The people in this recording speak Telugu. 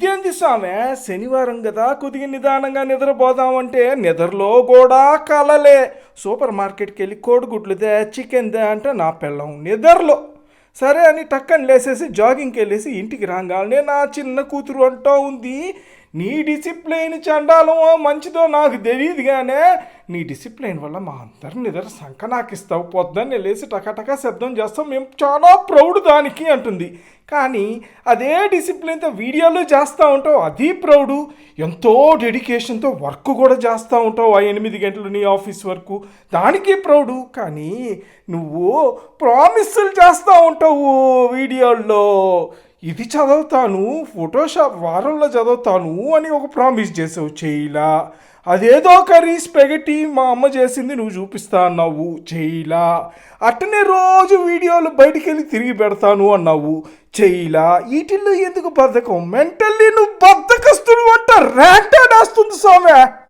ఇదేంది సామె శనివారం కదా కొద్దిగా నిదానంగా నిద్రపోదామంటే నిద్రలో కూడా కలలే. సూపర్ మార్కెట్కి వెళ్ళి కోడిగుడ్లుదే చికెన్ దే అంటే నా పిల్లం నిద్రలో. సరే అని టక్కని లేసేసి జాగింగ్కి వెళ్ళేసి ఇంటికి రాగానే నా చిన్న కూతురు అంటూ ఉంది. నీ డిసిప్లైన్ చండాలమో మంచిదో నాకు తెలియదు కానీ నీ డిసిప్లైన్ వల్ల మా అందరం నిద్ర సంక నాకు ఇస్తావు పొద్దున్నే లేచి టకాటకా శబ్దం చేస్తాం. మేము చాలా ప్రౌడ్ దానికి అంటుంది. కానీ అదే డిసిప్లిన్తో వీడియోలు చేస్తూ ఉంటావు. అది ప్రౌడు. ఎంతో డెడికేషన్తో వర్క్ కూడా చేస్తూ ఉంటావు. ఆ ఎనిమిది గంటలు నీ ఆఫీస్ వరకు. దానికి ప్రౌడు. కానీ నువ్వు ప్రామిస్సులు చేస్తూ ఉంటావు వీడియోల్లో. ఇది చదువుతాను ఫోటోషాప్ వారంలో చదువుతాను అని ఒక ప్రామిస్ చేసావు చేయలా. అదేదో కర్రీ స్పెగటి మా అమ్మ చేసింది నువ్వు చూపిస్తా అన్నావు చేయలా. అట్టనే రోజు వీడియోలు బయటికి వెళ్ళి తిరిగి పెడతాను అన్నావు చేయలా. వీటిల్లో ఎందుకు బద్ధకం? మెంటల్లీ నువ్వు బద్ధకస్తుడు అంట ర్యాంటాడేస్తుంది సామె.